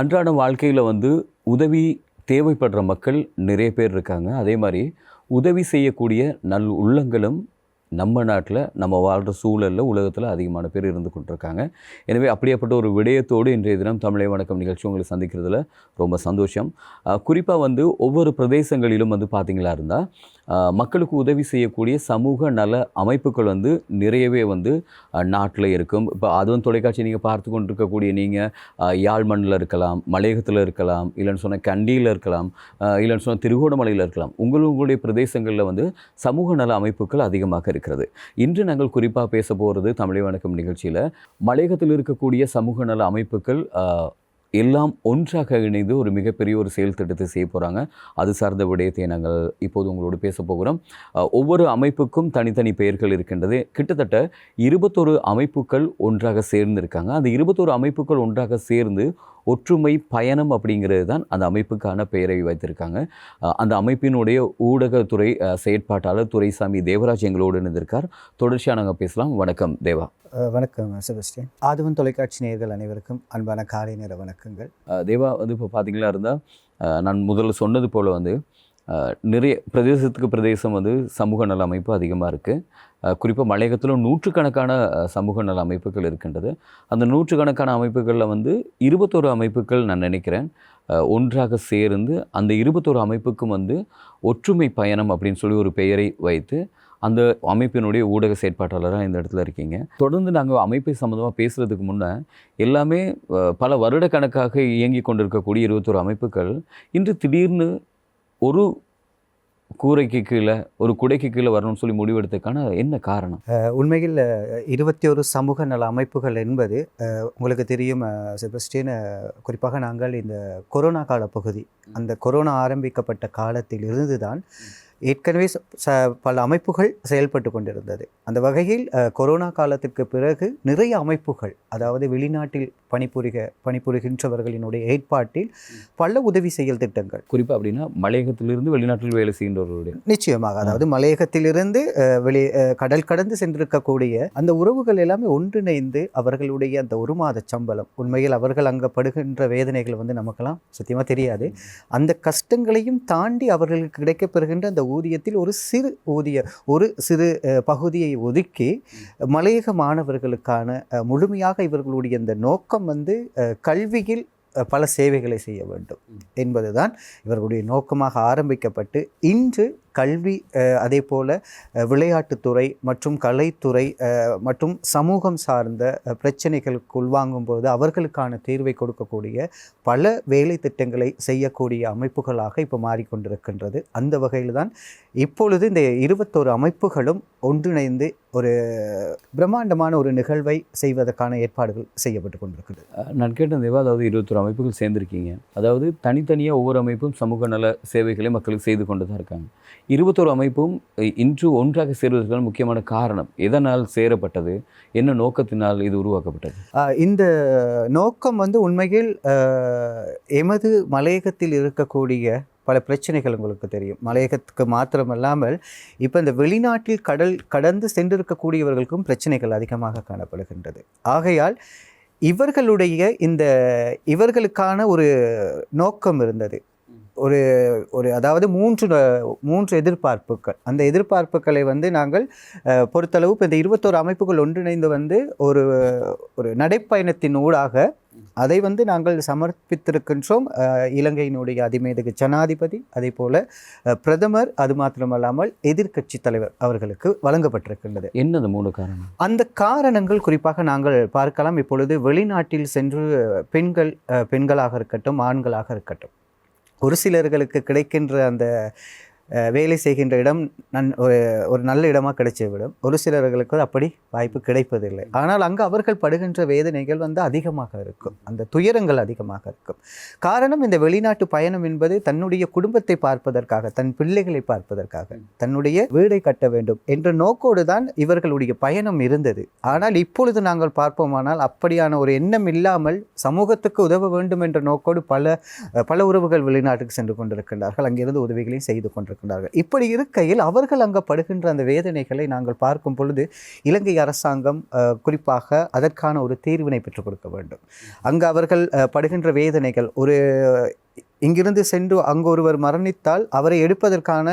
அன்றாட வாழ்க்கையில் வந்து உதவி தேவைப்படுற மக்கள் நிறைய பேர் இருக்காங்க. அதே மாதிரி உதவி செய்யக்கூடிய நல் உள்ளங்களும் நம்ம நாட்டில் நம்ம வாழ்கிற சூழலில் உலகத்தில் அதிகமான பேர் இருந்து கொண்டிருக்காங்க. எனவே அப்படியாப்பட்ட ஒரு விடயத்தோடு இன்றைய தினம் தமிழை வணக்கம் நிகழ்ச்சி உங்களை சந்திக்கிறதுல ரொம்ப சந்தோஷம். குறிப்பாக வந்து ஒவ்வொரு பிரதேசங்களிலும் வந்து பார்த்தீங்களா இருந்தால் மக்களுக்கு உதவி செய்யக்கூடிய சமூக நல அமைப்புகள் வந்து நிறையவே வந்து நாட்டில் இருக்கும். இப்போ அதுவும் தொலைக்காட்சி நீங்கள் பார்த்து கொண்டிருக்கக்கூடிய நீங்கள் யாழ்மண்ணில் இருக்கலாம் மலையகத்தில் இருக்கலாம் இல்லைன்னு சொன்னால் கண்டியில் இருக்கலாம் இல்லைன்னு சொன்னால் திருகோணமலையில் இருக்கலாம். உங்களுடைய பிரதேசங்களில் வந்து சமூக நல அமைப்புகள் அதிகமாக இருக்கிறது. இன்று நாங்கள் குறிப்பாக பேச போகிறது தமிழை வணக்கம் நிகழ்ச்சியில் மலையகத்தில் இருக்கக்கூடிய சமூக நல அமைப்புகள் எல்லாம் ஒன்றாக இணைந்து ஒரு மிகப்பெரிய ஒரு செயல் திட்டத்தை செய்ய போகிறாங்க அது சார்ந்த விடயத்தை நாங்கள் இப்போது உங்களோடு பேச போகிறோம். ஒவ்வொரு அமைப்புக்கும் தனித்தனி பெயர்கள் இருக்கின்றது. கிட்டத்தட்ட இருபத்தொரு அமைப்புகள் ஒன்றாக சேர்ந்து இருக்காங்க அந்த இருபத்தொரு அமைப்புகள் ஒன்றாக சேர்ந்து ஒற்றுமை பயணம் அப்படிங்கிறது தான் அந்த அமைப்புக்கான பெயரை வைத்திருக்காங்க. அந்த அமைப்பினுடைய ஊடகத்துறை செயற்பாட்டாளர் துரைசாமி தேவராஜ் எங்களோடு இணைந்திருக்கார். தொடர்ச்சியாக நாங்கள் பேசலாம். வணக்கம் தேவா. வணக்கம் செபஸ்டியன். ஆதவன் தொலைக்காட்சி நேயர்கள் அனைவருக்கும் அன்பான காலை நேர வணக்கங்கள். தேவா வந்து இப்போ பார்த்தீங்களா இருந்தால் நான் முதல்ல சொன்னது போல் வந்து நிறைய பிரதேசத்துக்கு பிரதேசம் வந்து சமூக நல அமைப்பு அதிகமாக இருக்குது குறிப்பாக மலையகத்தில் நூற்றுக்கணக்கான சமூக நல அமைப்புகள் இருக்கின்றது. அந்த நூற்றுக்கணக்கான அமைப்புகளில் வந்து இருபத்தோரு அமைப்புகள் நான் நினைக்கிறேன். ஒன்றாக சேர்ந்து அந்த இருபத்தோரு அமைப்புக்கும் வந்து ஒற்றுமை பயணம் அப்படின்னு சொல்லி ஒரு பெயரை வைத்து அந்த அமைப்பினுடைய ஊடக செயற்பாட்டாளராக இந்த இடத்துல இருக்கீங்க. தொடர்ந்து நாங்கள் அமைப்பை சம்மந்தமாக பேசுகிறதுக்கு முன்னே எல்லாமே பல வருடக்கணக்காக இயங்கி கொண்டிருக்கக்கூடிய இருபத்தொரு அமைப்புகள் இன்று திடீர்னு ஒரு கூரைக்கு கீழே ஒரு குடைக்கு கீழே வரணும்னு சொல்லி முடிவெடுத்ததுக்கான என்ன காரணம்? உண்மையில் இருபத்தி ஒரு சமூக நல அமைப்புகள் என்பது உங்களுக்கு தெரியும் அஹ் குறிப்பாக நாங்கள் இந்த கொரோனா கால பகுதி அந்த கொரோனா ஆரம்பிக்கப்பட்ட காலத்தில் இருந்து தான் ஏற்கனவே ச- பல அமைப்புகள் செயல்பட்டு கொண்டிருந்தது. அந்த வகையில் கொரோனா காலத்திற்கு பிறகு நிறைய அமைப்புகள் அதாவது வெளிநாட்டில் பணிபுரிக பணிபுரிகின்றவர்களினுடைய ஏற்பாட்டில் பல உதவி செயல் திட்டங்கள். குறிப்பாக அப்படின்னா மலையகத்திலிருந்து வெளிநாட்டில் வேலை செய்கின்றவர்களுடைய. நிச்சயமாக. அதாவது மலையகத்திலிருந்து வெளி கடல் கடந்து சென்றிருக்கக்கூடிய அந்த உறவுகள் எல்லாமே ஒன்றிணைந்து அவர்களுடைய அந்த ஒரு மாத சம்பளம். உண்மையில் அவர்கள் அங்கே படுகின்ற வேதனைகள் வந்து நமக்கெல்லாம் சத்தியமாக தெரியாது. அந்த கஷ்டங்களையும் தாண்டி அவர்களுக்கு கிடைக்கப்பெறுகின்ற அந்த ஊதியத்தில் ஒரு சிறு ஊதிய ஒரு சிறு பகுதியை ஒதுக்கி மலையக மாணவர்களுக்கான முழுமையாக இவர்களுடைய அந்த நோக்கம் வந்து அஹ், கல்வியில் பல சேவைகளை செய்ய வேண்டும். என்பதுதான் இவர்களுடைய நோக்கமாக ஆரம்பிக்கப்பட்டு இன்று கல்வி அதே போல் விளையாட்டுத்துறை மற்றும் கலைத்துறை மற்றும் சமூகம் சார்ந்த பிரச்சனைகளுக்கு உள்வாங்கும் போது அவர்களுக்கான தீர்வை கொடுக்கக்கூடிய பல வேலை திட்டங்களை செய்யக்கூடிய அமைப்புகளாக இப்போ மாறிக்கொண்டிருக்கின்றது. அந்த வகையில் தான் இப்பொழுது இந்த இருபத்தோரு அமைப்புகளும் ஒன்றிணைந்து ஒரு பிரம்மாண்டமான ஒரு நிகழ்வை செய்வதற்கான ஏற்பாடுகள் செய்யப்பட்டு கொண்டிருக்கிறது நான் கேட்ட தேவா அதாவது இருபத்தொரு அமைப்புகள் சேர்ந்திருக்கீங்க. அதாவது தனித்தனியாக ஒவ்வொரு அமைப்பும் சமூக நல சேவைகளை மக்களுக்கு செய்து கொண்டு தான் இருக்காங்க. இருபத்தொரு அமைப்பும் இன்று ஒன்றாக சேர்வதற்கான முக்கியமான காரணம் எதனால் சேரப்பட்டது? என்ன நோக்கத்தினால் இது உருவாக்கப்பட்டது? இந்த நோக்கம் வந்து உண்மையில் எமது மலையகத்தில் இருக்கக்கூடிய பல பிரச்சனைகள் உங்களுக்கு தெரியும். மலையகத்துக்கு மாத்திரமல்லாமல் இப்போ இந்த வெளிநாட்டில் கடல் கடந்து சென்றிருக்கக்கூடியவர்களுக்கும் பிரச்சனைகள் அதிகமாக காணப்படுகின்றது. ஆகையால் இவர்களுடைய இந்த இவர்களுக்கான ஒரு நோக்கம் இருந்தது. ஒரு ஒரு அதாவது மூன்று மூன்று எதிர்பார்ப்புகள். அந்த எதிர்பார்ப்புகளை வந்து நாங்கள் பொறுத்தளவு இப்போ இந்த இருபத்தோரு அமைப்புகள் ஒன்றிணைந்து வந்து ஒரு ஒரு நடைப்பயணத்தின் ஊடாக அதை வந்து நாங்கள் சமர்ப்பித்திருக்கின்றோம். இலங்கையினுடைய அதிமேதகு ஜனாதிபதி அதே போல பிரதமர் அது மாத்திரமல்லாமல் எதிர்க்கட்சி தலைவர் அவர்களுக்கு வழங்கப்பட்டிருக்கின்றது. என்ன அந்த மூணு காரணம்? அந்த காரணங்கள் குறிப்பாக நாங்கள் பார்க்கலாம். இப்பொழுது வெளிநாட்டில் சென்று பெண்கள் பெண்களாக இருக்கட்டும் ஆண்களாக இருக்கட்டும். ஒரு சிலர்களுக்கு கிடைக்கின்ற அந்த வேலை செய்கின்ற இடம் நன் ஒரு ஒரு நல்ல இடமாக கிடைச்சிவிடும் ஒரு சிலர்களுக்கு அப்படி வாய்ப்பு கிடைப்பதில்லை. ஆனால் அங்கு அவர்கள் படுகின்ற வேதனைகள் வந்து அதிகமாக இருக்கும். அந்த துயரங்கள் அதிகமாக இருக்கும். காரணம் இந்த வெளிநாட்டு பயணம் என்பது தன்னுடைய குடும்பத்தை பார்ப்பதற்காக தன் பிள்ளைகளை பார்ப்பதற்காக தன்னுடைய வீடை கட்ட வேண்டும் என்ற நோக்கோடு தான் இவர்களுடைய பயணம் இருந்தது. ஆனால் இப்பொழுது நாங்கள் பார்ப்போமானால் அப்படியான ஒரு எண்ணம் இல்லாமல் சமூகத்துக்கு உதவ வேண்டும் என்ற நோக்கோடு பல பல உறவுகள் வெளிநாட்டுக்கு சென்று கொண்டிருக்கின்றார்கள். அங்கிருந்து உதவிகளையும் செய்து கொண்டிருக்கின்றார்கள். இப்படி இருக்கையில் அவர்கள் அங்கே படுகின்ற அந்த வேதனைகளை நாங்கள் பார்க்கும் பொழுது இலங்கை அரசாங்கம் குறிப்பாக அதற்கான ஒரு தீர்வினை பெற்றுக் கொடுக்க வேண்டும். அங்கு அவர்கள் படுகின்ற வேதனைகள் ஒரு இங்கிருந்து சென்று அங்கு ஒருவர் மரணித்தால் அவரை எடுப்பதற்கான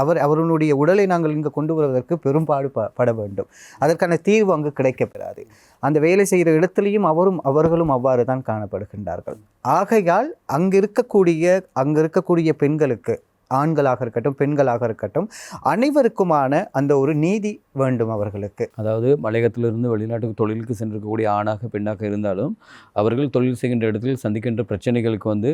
அவர் அவருடைய உடலை நாங்கள் இங்கு கொண்டு வருவதற்கு பெரும்பாடு பட வேண்டும். அதற்கான தீர்வு அங்கு கிடைக்கப்பெறாது. அந்த வேலை செய்கிற இடத்துலையும் அவரும் அவர்களும் அவ்வாறு தான் காணப்படுகின்றார்கள். ஆகையால் அங்கு இருக்கக்கூடிய அங்கு இருக்கக்கூடிய பெண்களுக்கு ஆண்களாக இருக்கட்டும் பெண்களாக இருக்கட்டும் அனைவருக்குமான அந்த ஒரு நீதி வேண்டும் அவர்களுக்கு. அதாவது மலையகத்திலிருந்து வெளிநாட்டுக்கு தொழிலுக்கு சென்றிருக்கக்கூடிய ஆணாக பெண்ணாக இருந்தாலும் அவர்கள் தொழில் செய்கின்ற இடத்தில் சந்திக்கின்ற பிரச்சனைகளுக்கு வந்து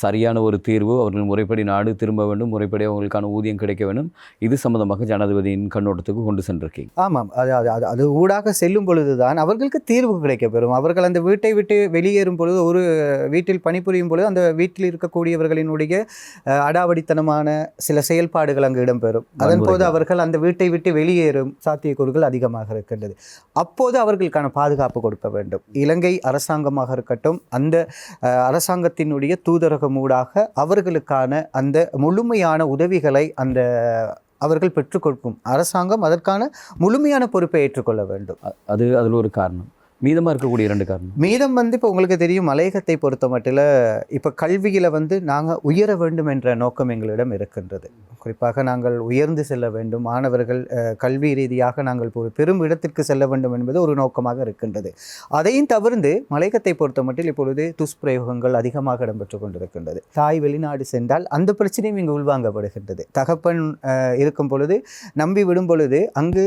சரியான ஒரு தீர்வு அவர்கள் முறைப்படி நாடு திரும்ப வேண்டும் முறைப்படி அவங்களுக்கான ஊதியம் கிடைக்க வேண்டும். இது சம்பந்தமாக ஜனாதிபதியின் கண்ணோட்டத்துக்கு கொண்டு சென்றிருக்கீங்க. ஆமாம். அது அது அது ஊடாக செல்லும் பொழுதுதான் அவர்களுக்கு தீர்வு கிடைக்கப்பெறும் அவர்கள் அந்த வீட்டை விட்டு வெளியேறும் பொழுது ஒரு வீட்டில் பணிபுரியும் பொழுது அந்த வீட்டில் இருக்கக்கூடியவர்களினுடைய அஹ், அடாவடித்தனமான சில செயல்பாடுகள் அங்கு இடம்பெறும். அதன் போது வன்முறைகள். அவர்கள் அந்த வீட்டை விட்டு வெளியேறும் சாத்தியக்கூறுகள் அதிகமாக இருக்கின்றது. அப்போது அவர்களுக்கான பாதுகாப்பு கொடுக்க வேண்டும். இலங்கை அரசாங்கமாக இருக்கட்டும் அந்த அரசாங்கத்தினுடைய தூதரகம் ஊடாக அவர்களுக்கான அந்த முழுமையான உதவிகளை அந்த அவர்கள் பெற்றுக் கொடுக்கும் அரசாங்கம் அதற்கான முழுமையான பொறுப்பை ஏற்றுக்கொள்ள வேண்டும். அது அதில் ஒரு காரணம். மீதமாக இருக்கக்கூடிய இரண்டு காரணம். மீதம் வந்து இப்போ உங்களுக்கு தெரியும் மலையகத்தை பொறுத்த மட்டில் இப்போ கல்வியில் வந்து நாங்கள் உயர வேண்டும் என்ற நோக்கம் எங்களிடம் இருக்கின்றது. குறிப்பாக நாங்கள் உயர்ந்து செல்ல வேண்டும். மாணவர்கள் கல்வி ரீதியாக நாங்கள் ஒரு பெரும் இடத்திற்கு செல்ல வேண்டும் என்பது ஒரு நோக்கமாக இருக்கின்றது. அதையும் தவிர்த்து மலையகத்தை பொறுத்த மட்டில் இப்பொழுது துஷ்பிரயோகங்கள் அதிகமாக இடம்பெற்று கொண்டிருக்கின்றது. தாய் வெளிநாடு சென்றால் அந்த பிரச்சனையும் இங்கு உள்வாங்கப்படுகின்றது. தகப்பன் இருக்கும் பொழுது நம்பி விடும் பொழுது அங்கு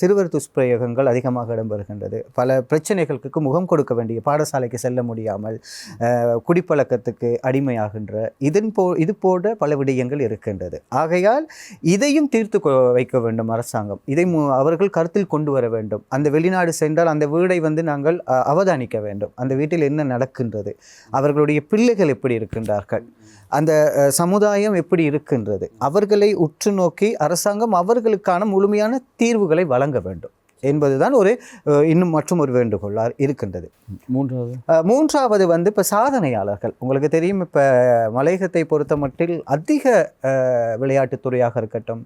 சிறுவர் துஷ்பிரயோகங்கள் அதிகமாக இடம்பெறுகின்றது. பல பிரச்சனை பிரச்சனைகளுக்கு முகம் கொடுக்க வேண்டிய பாடசாலைக்கு செல்ல முடியாமல் குடிப்பழக்கத்துக்கு அடிமையாகின்ற இதன் போ இது போன்ற பல விடயங்கள் இருக்கின்றது. ஆகையால் இதையும் தீர்த்து கொ- வைக்க வேண்டும் அரசாங்கம். இதை மு- அவர்கள் கருத்தில் கொண்டு வர வேண்டும். அந்த வெளிநாடு சென்றால் அந்த வீடை வந்து நாங்கள் அவதானிக்க வேண்டும். அந்த வீட்டில் என்ன நடக்கின்றது? அவர்களுடைய பிள்ளைகள் எப்படி இருக்கின்றார்கள்? அந்த சமுதாயம் எப்படி இருக்கின்றது? அவர்களை உற்று நோக்கி அரசாங்கம் அவர்களுக்கான முழுமையான தீர்வுகளை வழங்க வேண்டும். என்பதுதான் ஒரு இன்னும் மற்றும் ஒரு வேண்டுகோளாக இருக்கின்றது. மூன்றாவது. மூன்றாவது வந்து இப்போ சாதனையாளர்கள். உங்களுக்கு தெரியும் இப்போ மலையகத்தை பொறுத்த மட்டில் அதிக அஹ், விளையாட்டுத் துறையாக இருக்கட்டும்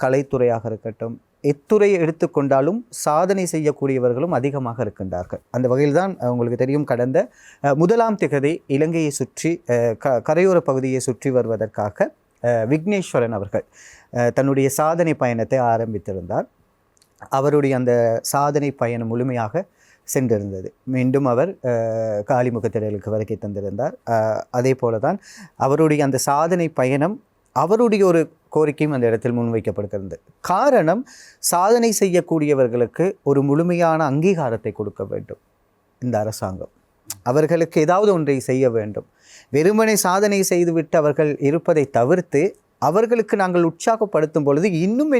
கலைத்துறையாக இருக்கட்டும் எத்துறையை எடுத்துக்கொண்டாலும் சாதனை செய்யக்கூடியவர்களும் அதிகமாக இருக்கின்றார்கள். அந்த வகையில் தான் உங்களுக்கு தெரியும் கடந்த முதலாம் திகதி இலங்கையை சுற்றி க கரையோர பகுதியை சுற்றி வருவதற்காக விக்னேஸ்வரன் அவர்கள் தன்னுடைய சாதனை பயணத்தை ஆரம்பித்திருந்தார். அவருடைய அந்த சாதனை பயணம் முழுமையாக சென்றிருந்தது. மீண்டும் அவர் காளிமுக காலிமுகத்திடலுக்கு வருகை தந்திருந்தார். அதே போல தான் அவருடைய அந்த சாதனை பயணம் அவருடைய ஒரு கோரிக்கையும் அந்த இடத்தில் முன்வைக்கப்படுகிறது காரணம் சாதனை செய்யக்கூடியவர்களுக்கு ஒரு முழுமையான அங்கீகாரத்தை கொடுக்க வேண்டும் இந்த அரசாங்கம். அவர்களுக்கு ஏதாவது ஒன்றை செய்ய வேண்டும். வெறுமனை சாதனை செய்துவிட்டு அவர்கள் இருப்பதை தவிர்த்து அவர்களுக்கு நாங்கள் உற்சாகப்படுத்தும் பொழுது இன்னும்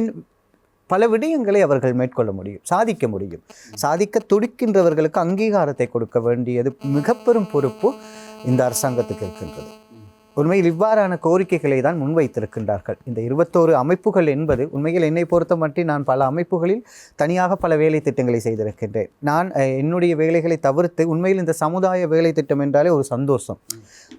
பல விடயங்களை அவர்கள் மேற்கொள்ள முடியும் சாதிக்க முடியும். சாதிக்க துடிக்கின்றவர்களுக்கு அங்கீகாரத்தை கொடுக்க வேண்டியது மிக பெரும் பொறுப்பு இந்த அரசாங்கத்துக்கு இருக்கின்றது. உண்மையில் இவ்வாறான கோரிக்கைகளை தான் முன்வைத்திருக்கின்றார்கள். இந்த இருபத்தோரு அமைப்புகள் என்பது உண்மையில் என்னை பொறுத்த மட்டும் நான் பல அமைப்புகளில் தனியாக பல வேலை திட்டங்களை செய்திருக்கின்றேன். நான் என்னுடைய வேலைகளை தவிர்த்து உண்மையில் இந்த சமுதாய வேலை திட்டம் என்றாலே ஒரு சந்தோஷம்.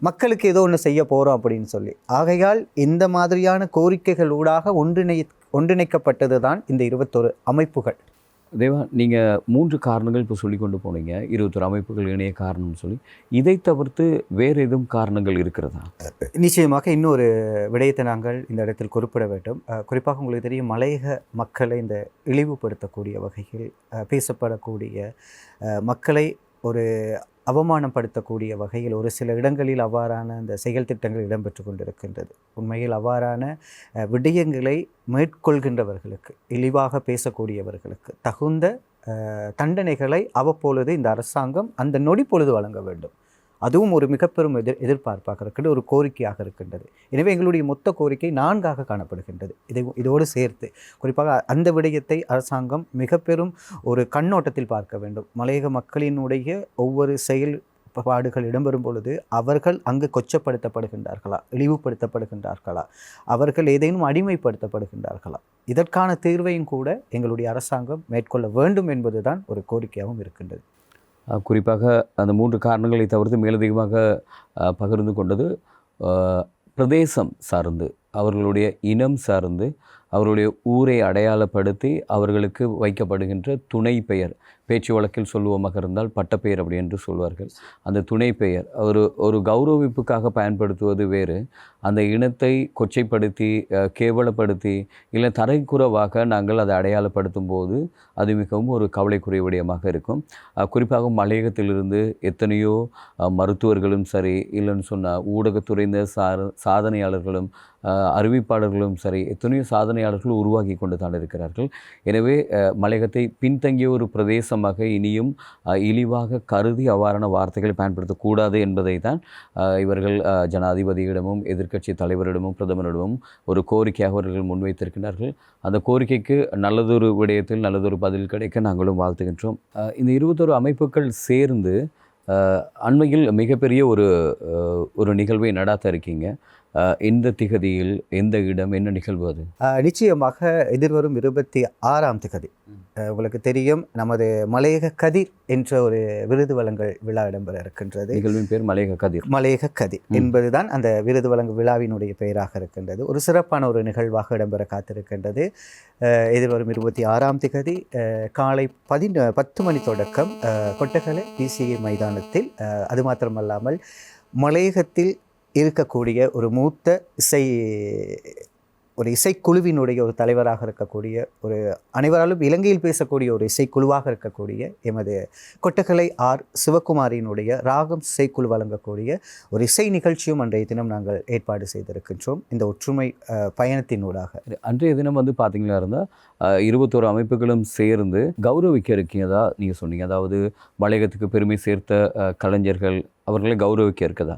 மக்களுக்கு ஏதோ ஒன்று செய்ய போகிறோம் அப்படின்னு சொல்லி. ஆகையால் இந்த மாதிரியான கோரிக்கைகள் ஊடாக ஒன்றிணை ஒன்றிணைக்கப்பட்டது தான் இந்த இருபத்தொரு அமைப்புகள். தேவா நீங்கள் மூன்று காரணங்கள் இப்போ சொல்லி கொண்டு போனீங்க. இருபத்தொரு அமைப்புகள் இணைய காரணம்னு சொல்லி. இதை தவிர்த்து வேறு எதுவும் காரணங்கள் இருக்கிறதா? நிச்சயமாக இன்னொரு விடயத்தை நாங்கள் இந்த இடத்தில் குறிப்பிட வேண்டும். குறிப்பாக உங்களுக்கு தெரியும் மலையக மக்களை இந்த இழிவுபடுத்தக்கூடிய வகையில் பேசப்படக்கூடிய மக்களை ஒரு அவமானப்படுத்தக்கூடிய வகையில் ஒரு சில இடங்களில் அவ்வாறான அந்த செயல் திட்டங்கள் இடம்பெற்று கொண்டிருக்கின்றது. உண்மையில் அவ்வாறான விடயங்களை மேற்கொள்கின்றவர்களுக்கு இழிவாக பேசக்கூடியவர்களுக்கு தகுந்த தண்டனைகளை அவ்வப்பொழுது இந்த அரசாங்கம் அந்த நொடி பொழுது வழங்க வேண்டும். அதுவும் ஒரு மிகப்பெரும் எதிர் எதிர்பார்ப்பாக இருக்கின்ற ஒரு கோரிக்கையாக இருக்கின்றது எனவே எங்களுடைய மொத்த கோரிக்கை நான்காக காணப்படுகின்றது. இதை இதோடு சேர்த்து குறிப்பாக அந்த விடயத்தை அரசாங்கம் மிக பெரும் ஒரு கண்ணோட்டத்தில் பார்க்க வேண்டும். மலையக மக்களினுடைய ஒவ்வொரு செயல் பாடுகள் இடம்பெறும் பொழுது அவர்கள் அங்கு கொச்சப்படுத்தப்படுகின்றார்களா இழிவுபடுத்தப்படுகின்றார்களா அவர்கள் ஏதேனும் அடிமைப்படுத்தப்படுகின்றார்களா இதற்கான தீர்வையும் கூட எங்களுடைய அரசாங்கம் மேற்கொள்ள வேண்டும் என்பதுதான் ஒரு கோரிக்கையாகவும் இருக்கின்றது. குறிப்பாக அந்த மூன்று காரணங்களை தவிர்த்து மேலதிகமாக பகிர்ந்து கொண்டது பிரதேசம் சார்ந்து அவர்களுடைய இனம் சார்ந்து அவருடைய ஊரை அடையாளப்படுத்தி அவர்களுக்கு வைக்கப்படுகின்ற துணை பெயர். பேச்சு வழக்கில் சொல்லுவோமாக இருந்தால் பட்டப்பெயர் அப்படி என்று சொல்வார்கள். அந்த துணை பெயர் ஒரு ஒரு கௌரவிப்புக்காக பயன்படுத்துவது வேறு. அந்த இனத்தை கொச்சைப்படுத்தி கேவலப்படுத்தி இல்லை தரைக்குறவாக நாங்கள் அதை அடையாளப்படுத்தும் போது அது மிகவும் ஒரு கவலைக்குரிய விடயமாக இருக்கும். குறிப்பாக மலையகத்திலிருந்து எத்தனையோ மருத்துவர்களும் சரி இல்லைன்னு சொன்னால் ஊடகத்துறைந்த சார சாதனையாளர்களும் அறிவிப்பாளர்களும் சரி எத்தனையோ சாதனையாளர்கள் உருவாக்கி கொண்டு தான் இருக்கிறார்கள். எனவே மலையகத்தை பின்தங்கிய ஒரு பிரதேசமாக இனியும் இழிவாக கருதி அவ்வாறான வார்த்தைகளை பயன்படுத்தக்கூடாது என்பதை தான் இவர்கள் ஜனாதிபதியிடமும் எதிர்க்கட்சி தலைவரிடமும் பிரதமரிடமும் ஒரு கோரிக்கையாக அவர்கள் முன்வைத்திருக்கிறார்கள். அந்த கோரிக்கைக்கு நல்லதொரு விடயத்தில் நல்லதொரு பதில் கிடைக்க நாங்களும் வாழ்த்துகின்றோம். இந்த இருபத்தொரு அமைப்புகள் சேர்ந்து அண்மையில் மிகப்பெரிய ஒரு ஒரு நிகழ்வை நடாத்த இருக்கீங்க. எந்த திகதியில் எந்த இடம் என்ன நிகழ்வு அது ஆஹ் நிச்சயமாக எதிர்வரும் இருபத்தி ஆறாம் திகதி. உங்களுக்கு தெரியும் நமது மலையக கதிர் என்ற ஒரு விருது வழங்கல் விழா இடம்பெற இருக்கின்றது. நிகழ்வின் பேர் மலையக கதிர். மலையக கதிர் என்பதுதான் அந்த விருது வழங்கும் விழாவினுடைய பெயராக இருக்கின்றது. ஒரு சிறப்பான ஒரு நிகழ்வாக இடம்பெற காத்திருக்கின்றது. எதிர்வரும் இருபத்தி ஆறாம் திகதி காலை பதின பத்து மணி தொடக்கம் கொட்டகலை பிசிஏ மைதானத்தில் அது மாத்திரமல்லாமல் மலையகத்தில் இருக்கக்கூடிய ஒரு மூத்த இசை ஒரு இசைக்குழுவினுடைய ஒரு தலைவராக இருக்கக்கூடிய ஒரு அனைவராலும் இலங்கையில் பேசக்கூடிய ஒரு இசைக்குழுவாக இருக்கக்கூடிய எமது கொட்டகலை ஆர் சிவகுமாரியினுடைய ராகம் இசைக்குழு வழங்கக்கூடிய ஒரு இசை நிகழ்ச்சியும் அன்றைய தினம் நாங்கள் ஏற்பாடு செய்திருக்கின்றோம். இந்த ஒற்றுமை பயணத்தினூடாக. அன்றைய தினம் வந்து பார்த்தீங்களா இருந்தால் இருபத்தோரு அமைப்புகளும் சேர்ந்து கௌரவிக்க இருக்கீங்கதா நீங்கள் சொன்னீங்க. அதாவது மலையகத்துக்கு பெருமை சேர்த்த கலைஞர்கள் அவர்களை கௌரவிக்க இருக்கதா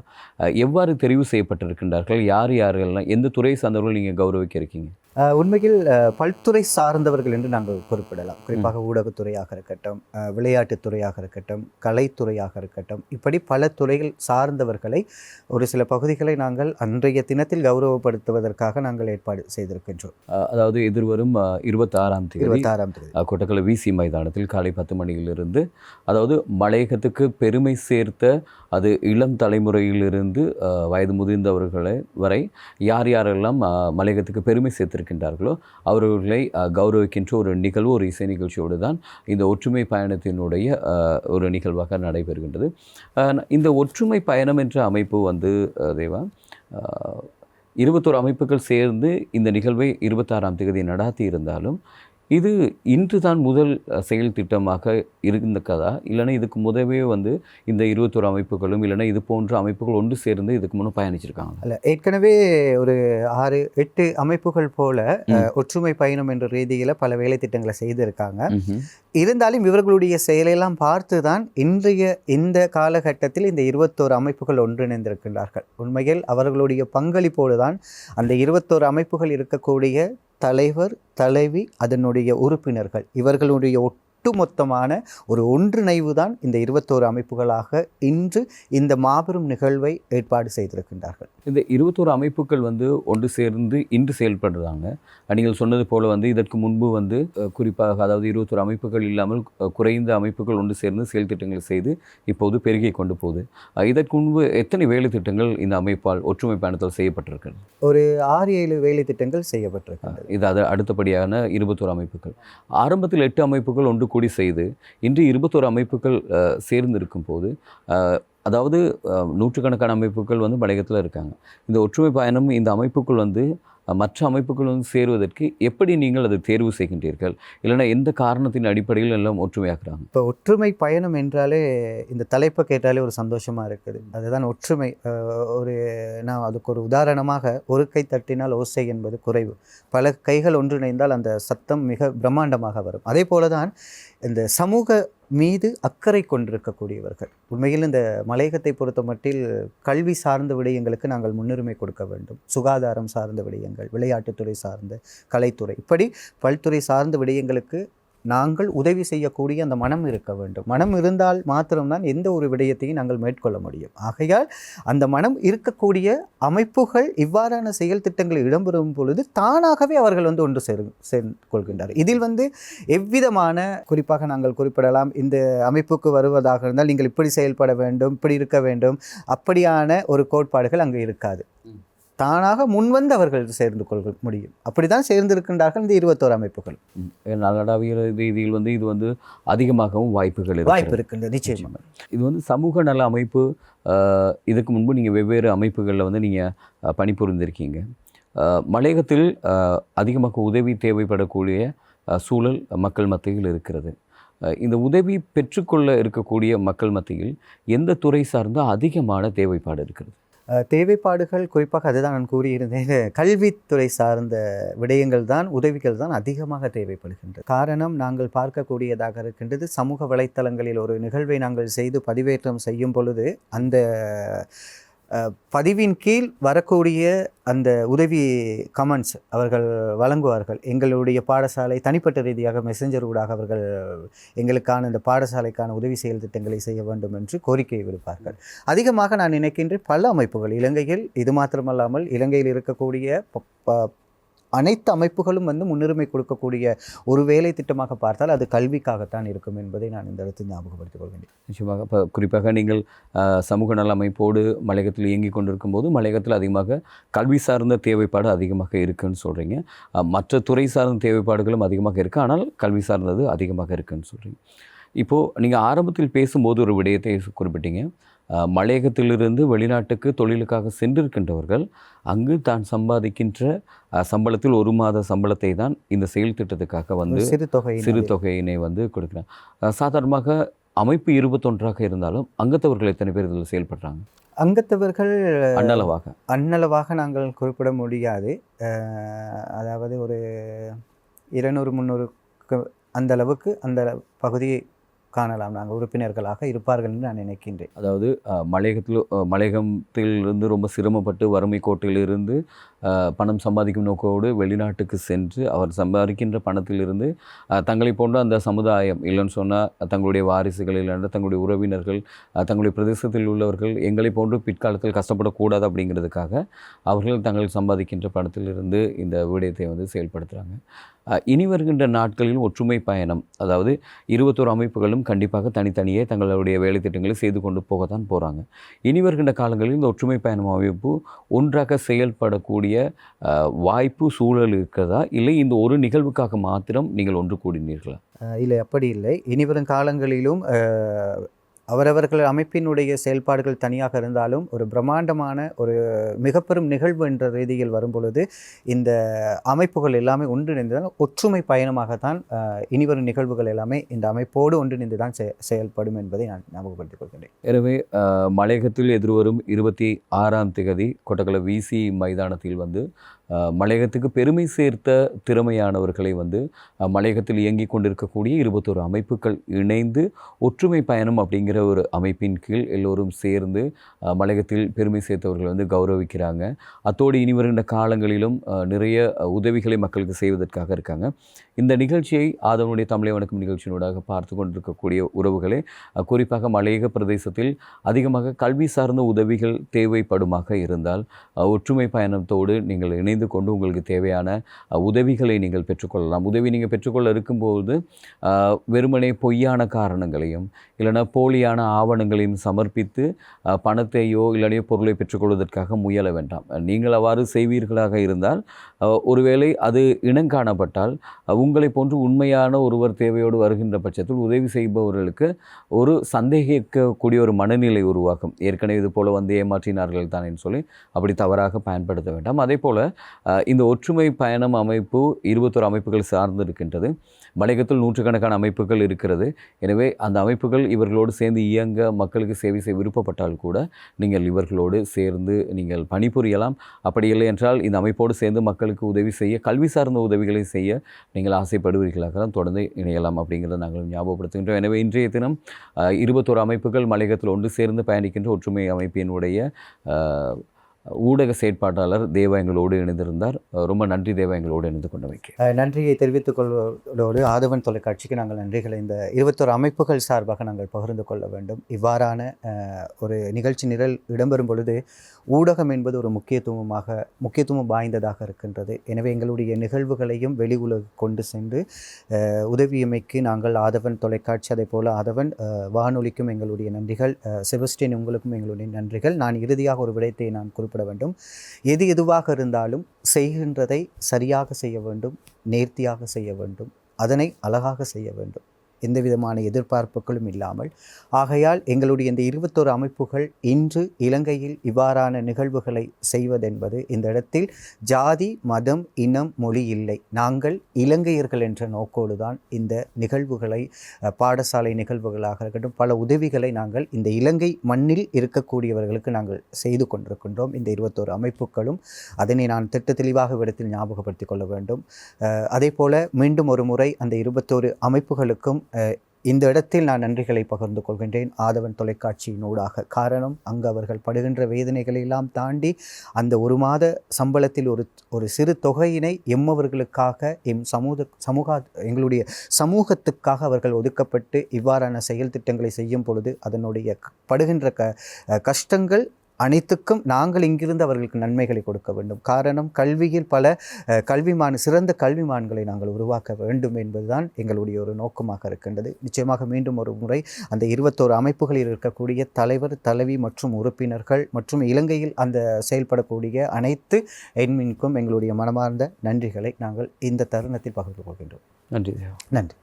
எவ்வாறு தெரிவு செய்யப்பட்டிருக்கின்றார்கள்? யார் யாரெல்லாம் எந்த துறை சார்ந்தவர்கள் நீங்கள் கௌரவிக்க இருக்கீங்க உண்மையில் பல்துறை சார்ந்தவர்கள் என்று நாங்கள் குறிப்பிடலாம். குறிப்பாக ஊடகத்துறையாக இருக்கட்டும் அஹ், விளையாட்டுத் துறையாக இருக்கட்டும் கலைத்துறையாக இருக்கட்டும் இப்படி பல துறைகள் சார்ந்தவர்களை ஒரு சில பகுதிகளை நாங்கள் அன்றைய தினத்தில் கௌரவப்படுத்துவதற்காக நாங்கள் ஏற்பாடு செய்திருக்கின்றோம். அதாவது எதிர்வரும் இருபத்தாறாம் தேதி இருபத்தாறாம் தேதி. கொட்டக்கலை விசி மைதானத்தில் காலை பத்து மணியிலிருந்து அதாவது மலையகத்துக்கு பெருமை சேர்த்த அது இளம் தலைமுறையிலிருந்து வயது முதிர்ந்தவர்களை வரை யார் யாரெல்லாம் மலையகத்துக்கு பெருமை இருக்கின்றார்களோ அவர்களை கௌரவிக்கின்ற ஒரு நிகழ்வு ஒரு இசை நிகழ்ச்சியோடு தான் இந்த ஒற்றுமை பயணத்தினுடைய ஒரு நிகழ்வாக நடைபெறுகின்றது. இந்த ஒற்றுமை பயணம் என்ற அமைப்பு வந்து தேவா இருபத்தோரு அமைப்புகள் சேர்ந்து இந்த நிகழ்வை இருபத்தாறாம் தேதி நடாத்தி இருந்தாலும் இது இன்று தான் முதல் செயல் திட்டமாக இருந்தக்கதா இல்லைன்னா இதுக்கு முதவே வந்து இந்த இருபத்தோரு அமைப்புகளும் இல்லைன்னா இது போன்ற அமைப்புகள் ஒன்று சேர்ந்து இதுக்கு முன்னே பயணிச்சிருக்காங்க. அல்ல ஏற்கனவே ஒரு ஆறு எட்டு அமைப்புகள் போல ஒற்றுமை பயணம் என்ற ரீதியில் பல வேலை திட்டங்களை செய்திருக்காங்க. இருந்தாலும் இவர்களுடைய செயலையெல்லாம் பார்த்து தான் இன்றைய இந்த காலகட்டத்தில் இந்த இருபத்தோரு அமைப்புகள் ஒன்றிணைந்திருக்கின்றார்கள். உண்மையில் அவர்களுடைய பங்களிப்போடு தான் அந்த இருபத்தோரு அமைப்புகள் இருக்கக்கூடிய தலைவர் தலைவி அதனுடைய உறுப்பினர்கள். இவர்களுடைய ஒட்டுமொத்தமான ஒரு ஒன்றிணைவு தான் இந்த இருபத்தோரு அமைப்புகளாக இன்று இந்த மாபெரும் நிகழ்வை ஏற்பாடு செய்திருக்கின்றார்கள். இந்த இருபத்தோரு அமைப்புகள் வந்து ஒன்று சேர்ந்து இன்று செயல்படுறாங்க. நீங்கள் சொன்னது போல வந்து இதற்கு முன்பு வந்து குறிப்பாக அதாவது இருபத்தோரு அமைப்புகள் இல்லாமல் குறைந்த அமைப்புகள் ஒன்று சேர்ந்து செயல் திட்டங்களை செய்து இப்போது பெருகி கொண்டு போகுது. இதற்கு முன்பு எத்தனை வேலை திட்டங்கள் இந்த அமைப்பால் ஒற்றுமை பயணத்தில் செய்யப்பட்டிருக்கிறது? ஒரு ஆறு ஏழு வேலை திட்டங்கள் செய்யப்பட்டிருக்கின்றன இது அது அடுத்தபடியான இருபத்தோரு அமைப்புகள். ஆரம்பத்தில் எட்டு அமைப்புகள் ஒன்று கூடி செய்து இன்று இருபத்தோரு அமைப்புகள் சேர்ந்து இருக்கும் போது அதாவது நூற்றுக்கணக்கான அமைப்புகள் வந்து மலையகத்தில் இருக்காங்க. இந்த ஒற்றுமை பயணம் இந்த அமைப்புக்குள் வந்து மற்ற அமைப்புகள் வந்து சேருவதற்கு எப்படி நீங்கள் அதை தேர்வு செய்கின்றீர்கள்? இல்லைன்னா எந்த காரணத்தின் அடிப்படையில் எல்லாம் ஒற்றுமையாக்குறாங்க? இப்போ ஒற்றுமை பயணம் என்றாலே இந்த தலைப்பை கேட்டாலே ஒரு சந்தோஷமாக இருக்குது. அதுதான் ஒற்றுமை. ஒரு நான் அதுக்கு ஒரு உதாரணமாக ஒரு கை தட்டினால் ஓசை என்பது குறைவு. பல கைகள் ஒன்றிணைந்தால் அந்த சத்தம் மிக பிரம்மாண்டமாக வரும். அதே போல தான் இந்த சமூக மீது அக்கறை கொண்டிருக்கக்கூடியவர்கள். உண்மையில் இந்த மலையகத்தை பொறுத்த மட்டில் கல்வி சார்ந்த விடயங்களுக்கு நாங்கள் முன்னுரிமை கொடுக்க வேண்டும். சுகாதாரம் சார்ந்த விடயங்கள் விளையாட்டுத்துறை சார்ந்த கலைத்துறை. இப்படி பல்துறை சார்ந்த விடயங்களுக்கு நாங்கள் உதவி செய்யக்கூடிய அந்த மனம் இருக்க வேண்டும். மனம் இருந்தால் மாத்திரம்தான் எந்த ஒரு விடயத்தையும் நாங்கள் மேற்கொள்ள முடியும். ஆகையால் அந்த மனம் இருக்கக்கூடிய அமைப்புகள் இவ்வாறான செயல் திட்டங்களில் இடம்பெறும் பொழுது தானாகவே அவர்கள் வந்து ஒன்று சேரு சேர்ந்து கொள்கின்றார் இதில் வந்து எவ்விதமான குறிப்பாக நாங்கள் குறிப்பிடலாம் இந்த அமைப்புக்கு வருவதாக இருந்தால் நீங்கள் இப்படி செயல்பட வேண்டும் இப்படி இருக்க வேண்டும் அப்படியான ஒரு கோட்பாடுகள் அங்கு இருக்காது. தானாக முன்வந்து அவர்கள் சேர்ந்து கொள்ள முடியும். அப்படிதான் சேர்ந்திருக்கின்றார்கள் இந்த இருபத்தோரு அமைப்புகள். ம். நாளடாவிய ரீதியில் வந்து இது வந்து அதிகமாகவும் வாய்ப்புகள். வாய்ப்பு இருக்கின்றது நிச்சயமாக இது வந்து சமூக நல அமைப்பு இதுக்கு முன்பு நீங்கள் வெவ்வேறு அமைப்புகளில் வந்து நீங்கள் பணிபுரிந்திருக்கீங்க. மலையகத்தில் அதிகமாக உதவி தேவைப்படக்கூடிய சூழல் மக்கள் மத்தியில் இருக்கிறது. இந்த உதவி பெற்றுக்கொள்ள இருக்கக்கூடிய மக்கள் மத்தியில் எந்த துறை சார்ந்த அதிகமான தேவைப்பாடு இருக்கிறது? தேவைப்பாடுகள் குறிப்பாக அதுதான் நான் கூறியிருந்தேன். கல்வித்துறை சார்ந்த விடயங்கள் தான் உதவிகள் தான் அதிகமாக தேவைப்படுகின்றது. காரணம் நாங்கள் பார்க்கக்கூடியதாக இருக்கின்றது சமூக வலைத்தளங்களில் ஒரு நிகழ்வை நாங்கள் செய்து பதிவேற்றம் செய்யும் பொழுது அந்த பதிவின் கீழ் வரக்கூடிய அந்த உதவி கமெண்ட்ஸ் அவர்கள் வழங்குவார்கள். எங்களுடைய பாடசாலை தனிப்பட்ட ரீதியாக மெசஞ்சர் ஊடாக அவர்கள் எங்களுக்கான இந்த பாடசாலைக்கான உதவி செயல் திட்டங்களை செய்ய வேண்டும் என்று கோரிக்கை விடுப்பார்கள். அதிகமாக நான் நினைக்கின்றேன் பல அமைப்புகள். இலங்கையில் இது மாத்திரமல்லாமல் இலங்கையில் இருக்கக்கூடிய ப- ப- அனைத்து அமைப்புகளும் வந்து முன்னுரிமை கொடுக்கக்கூடிய ஒரு வேலை திட்டமாக பார்த்தால் அது கல்விக்காகத்தான் இருக்கும் என்பதை நான் இந்த இடத்தில் ஞாபகப்படுத்திக் கொள்கிறேன் நிச்சயமாக. இப்போ குறிப்பாக நீங்கள் சமூக நல அமைப்போடு மலையகத்தில் இயங்கிக் கொண்டிருக்கும் போது மலையகத்தில் அதிகமாக கல்வி சார்ந்த தேவைப்பாடு அதிகமாக இருக்குன்னு சொல்கிறீங்க மற்ற துறை சார்ந்த தேவைப்பாடுகளும் அதிகமாக இருக்குது ஆனால் கல்வி சார்ந்தது அதிகமாக இருக்குன்னு சொல்கிறீங்க இப்போது நீங்கள் ஆரம்பத்தில் பேசும்போது ஒரு விடயத்தை குறிப்பிட்டீங்க. மலையகத்திலிருந்து வெளிநாட்டுக்கு தொழிலுக்காக சென்றிருக்கின்றவர்கள் அங்கு தான் சம்பாதிக்கின்ற சம்பளத்தில் ஒரு மாத சம்பளத்தை தான் இந்த செயல் திட்டத்துக்காக வந்து சிறு தொகை சிறு தொகையினை வந்து கொடுக்குறேன் அஹ் சாதாரணமாக அமைப்பு இருபத்தொன்றாக இருந்தாலும் அங்கத்தவர்கள் எத்தனை பேர் இதில் செயல்படுறாங்க? அங்கத்தவர்கள் அண்ணளவாக அன்னளவாக நாங்கள் குறிப்பிட முடியாது. அதாவது ஒரு இருநூறு முந்நூறுக்கு அந்த அளவுக்கு அந்த பகுதியை காணலாம். நாங்கள் உறுப்பினர்களாக இருப்பார்கள் என்று நான் நினைக்கின்றேன். அதாவது மலையகத்தில் மலையகத்திலிருந்து ரொம்ப சிரமப்பட்டு வறுமை கோட்டிலிருந்து பணம் சம்பாதிக்கும் நோக்கோடு வெளிநாட்டுக்கு சென்று அவர் சம்பாதிக்கின்ற பணத்திலிருந்து தங்களை போன்ற அந்த சமுதாயம் இல்லைன்னு சொன்னால் தங்களுடைய வாரிசுகள் இல்லைன்னா தங்களுடைய உறவினர்கள் தங்களுடைய பிரதேசத்தில் உள்ளவர்கள் எங்களை போன்று பிற்காலத்தில் கஷ்டப்படக்கூடாது அப்படிங்கிறதுக்காக அவர்கள் தங்கள் சம்பாதிக்கின்ற பணத்திலிருந்து இந்த விடயத்தை வந்து செயல்படுத்துகிறாங்க இனி வருகின்ற நாட்களில் ஒற்றுமை பயணம் அதாவது இருபத்தோரு அமைப்புகளும் கண்டிப்பாக தனித்தனியே தங்களுடைய வேலை திட்டங்களை செய்து கொண்டு போகத்தான் போகிறாங்க இனி வருகின்ற காலங்களில் இந்த ஒற்றுமை பயணம் அமைப்பு ஒன்றாக செயல்படக்கூடிய வாய்ப்பு சூழல் இருக்கிறதா? இல்லை இந்த ஒரு நிகழ்வுக்காக மாத்திரம் நீங்கள் ஒன்று கூடினீர்களா? இல்லை அப்படி இல்லை. இனிவரும் காலங்களிலும் அவரவர்கள் அமைப்பினுடைய செயல்பாடுகள் தனியாக இருந்தாலும் ஒரு பிரம்மாண்டமான ஒரு மிகப்பெரும் நிகழ்வு என்ற ரீதியில் வரும்பொழுது இந்த அமைப்புகள் எல்லாமே ஒன்றிணைந்ததால் ஒற்றுமை பயணமாகத்தான் இனிவரும் நிகழ்வுகள் எல்லாமே இந்த அமைப்போடு ஒன்றிணைந்து தான் செ- செயல்படும் என்பதை நான் ஞாபகப்படுத்திக் கொள்கின்றேன். எனவே மலையகத்தில் எதிர்வரும் இருபத்தி ஆறாம் திகதி கொட்டகல விசி மைதானத்தில் வந்து மலையகத்துக்கு பெருமை சேர்த்த திறமையானவர்களை வந்து மலையகத்தில் இயங்கிக் கொண்டிருக்கக்கூடிய இருபத்தோரு அமைப்புகள் இணைந்து ஒற்றுமை பயணம் அப்படிங்கிற ஒரு அமைப்பின் கீழ் எல்லோரும் சேர்ந்து மலையகத்தில் பெருமை சேர்த்தவர்கள் வந்து கௌரவிக்கிறாங்க. அத்தோடு இனி வருகின்ற காலங்களிலும் நிறைய உதவிகளை மக்களுக்கு செய்வதற்காக இருக்காங்க. இந்த நிகழ்ச்சியை ஆதவனுடைய தமிழை வணக்கம் நிகழ்ச்சியினூடாக பார்த்து கொண்டிருக்கக்கூடிய உறவுகளே குறிப்பாக மலையக பிரதேசத்தில் அதிகமாக கல்வி சார்ந்த உதவிகள் தேவைப்படுமாக இருந்தால் ஒற்றுமை பயணத்தோடு நீங்கள் இணை இணைந்து கொண்டு உங்களுக்கு தேவையான உதவிகளை நீங்கள் பெற்றுக்கொள்ளலாம். உதவி நீங்கள் பெற்றுக்கொள்ள இருக்கும்போது வெறுமனே பொய்யான காரணங்களையும் இல்லைன்னா போலியான ஆவணங்களையும் சமர்ப்பித்து பணத்தையோ இல்லைனையோ பொருளை பெற்றுக்கொள்வதற்காக முயல வேண்டாம். நீங்கள் அவ்வாறு செய்வீர்களாக இருந்தால் ஒருவேளை அது இனங்காணப்பட்டால் உங்களை போன்று உண்மையான ஒருவர் தேவையோடு வருகின்ற பட்சத்தில் உதவி செய்பவர்களுக்கு ஒரு சந்தேகிக்கக்கூடிய ஒரு மனநிலை உருவாக்கும். ஏற்கனவே இது போல் வந்து ஏமாற்றினார்கள் தானேன்னு சொல்லி அப்படி தவறாக பயன்படுத்த வேண்டாம். அதே போல் இந்த ஒற்றுமை பயணம் அமைப்பு இருபத்தொரு அமைப்புகள் சார்ந்து இருக்கின்றது மலையகத்தில் நூற்றுக்கணக்கான அமைப்புகள் இருக்கிறது. எனவே அந்த அமைப்புகள் இவர்களோடு சேர்ந்து இயங்க மக்களுக்கு சேவை செய்ய விருப்பப்பட்டால் கூட நீங்கள் இவர்களோடு சேர்ந்து நீங்கள் பணிபுரியலாம். அப்படி இல்லை என்றால் இந்த அமைப்போடு சேர்ந்து மக்களுக்கு உதவி செய்ய கல்வி சார்ந்த உதவிகளை செய்ய நீங்கள் ஆசைப்படுவீர்களாக தான் தொடர்ந்து இணையலாம் அப்படிங்கிறத நாங்கள் ஞாபகப்படுத்துகின்றோம். எனவே இன்றைய தினம் இருபத்தோரு அமைப்புகள் மலையகத்தில் ஒன்று சேர்ந்து பயணிக்கின்ற ஒற்றுமை அமைப்பினுடைய ஊடக செயற்பாட்டாளர் தேவா எங்களோடு இணைந்திருந்தார். ரொம்ப நன்றி தேவா எங்களோடு இணைந்து கொண்டமைக்கு நன்றியை தெரிவித்துக் கொள்வதோடு ஆதவன் தொலைக்காட்சிக்கு நாங்கள் நன்றிகளை இந்த இருபத்தொரு அமைப்புகள் சார்பாக நாங்கள் பகிர்ந்து கொள்ள வேண்டும். இவ்வாறான ஒரு நிகழ்ச்சி நிரல் இடம்பெறும் பொழுது ஊடகம் என்பது ஒரு முக்கியத்துவமாக முக்கியத்துவம் வாய்ந்ததாக இருக்கின்றது. எனவே எங்களுடைய நிகழ்வுகளையும் வெளி உலகு கொண்டு சென்று உதவியமைக்கு நாங்கள் ஆதவன் தொலைக்காட்சி அதே போல் ஆதவன் வானொலிக்கும் எங்களுடைய நன்றிகள் செபஸ்டின் உங்களுக்கும் எங்களுடைய நன்றிகள். நான் இறுதியாக ஒரு விடயத்தை நான் குறிப்பிட வேண்டும். எது எதுவாக இருந்தாலும் செய்கின்றதை சரியாக செய்ய வேண்டும் நேர்த்தியாக செய்ய வேண்டும் அதனை அழகாக செய்ய வேண்டும். எந்த விதமான எதிர்பார்ப்புகளும் இல்லாமல். ஆகையால் எங்களுடைய இந்த இருபத்தோரு அமைப்புகள் இன்று இலங்கையில் இவ்வாறான நிகழ்வுகளை செய்வதென்பது இந்த இடத்தில் ஜாதி மதம் இனம் மொழி இல்லை. நாங்கள் இலங்கையர்கள் என்ற நோக்கோடு தான் இந்த நிகழ்வுகளை பாடசாலை நிகழ்வுகளாக இருக்கட்டும் பல உதவிகளை நாங்கள் இந்த இலங்கை மண்ணில் இருக்கக்கூடியவர்களுக்கு நாங்கள் செய்து கொண்டிருக்கின்றோம். இந்த இருபத்தோரு அமைப்புகளும் அதனை நான் திட்ட தெளிவாக விடத்தில் ஞாபகப்படுத்திக் கொள்ள வேண்டும். அதே போல மீண்டும் ஒரு முறை அந்த இருபத்தோரு அமைப்புகளுக்கும் இந்த இடத்தில் நான் நன்றிகளை பகிர்ந்து கொள்கின்றேன். ஆதவன் தொலைக்காட்சியினூடாக காரணம் அங்கு அவர்கள் படுகின்ற வேதனைகளை எல்லாம் தாண்டி அந்த ஒரு மாத சம்பளத்தில் ஒரு ஒரு சிறு தொகையினை எம்மவர்களுக்காக எம் சமூக சமூக எங்களுடைய சமூகத்துக்காக அவர்கள் ஒதுக்கப்பட்டு இவ்வாறான செயல் திட்டங்களை செய்யும் பொழுது அதனுடைய க- படுகின்ற க கஷ்டங்கள் அனைத்துக்கும் நாங்கள் இங்கிருந்து அவர்களுக்கு நன்மைகளை கொடுக்க வேண்டும். காரணம் கல்வியில் பல கல்விமான் சிறந்த கல்விமான்களை நாங்கள் உருவாக்க வேண்டும் என்பதுதான் எங்களுடைய ஒரு நோக்கமாக இருக்கின்றது. நிச்சயமாக மீண்டும் ஒரு முறை அந்த இருபத்தோரு அமைப்புகளில் இருக்கக்கூடிய தலைவர் தலைவி மற்றும் உறுப்பினர்கள் மற்றும் இலங்கையில் அந்த செயல்படக்கூடிய அனைத்து எண்மின்கும் எங்களுடைய மனமார்ந்த நன்றிகளை நாங்கள் இந்த தருணத்தில் பகிர்ந்து கொள்கின்றோம். நன்றி நன்றி.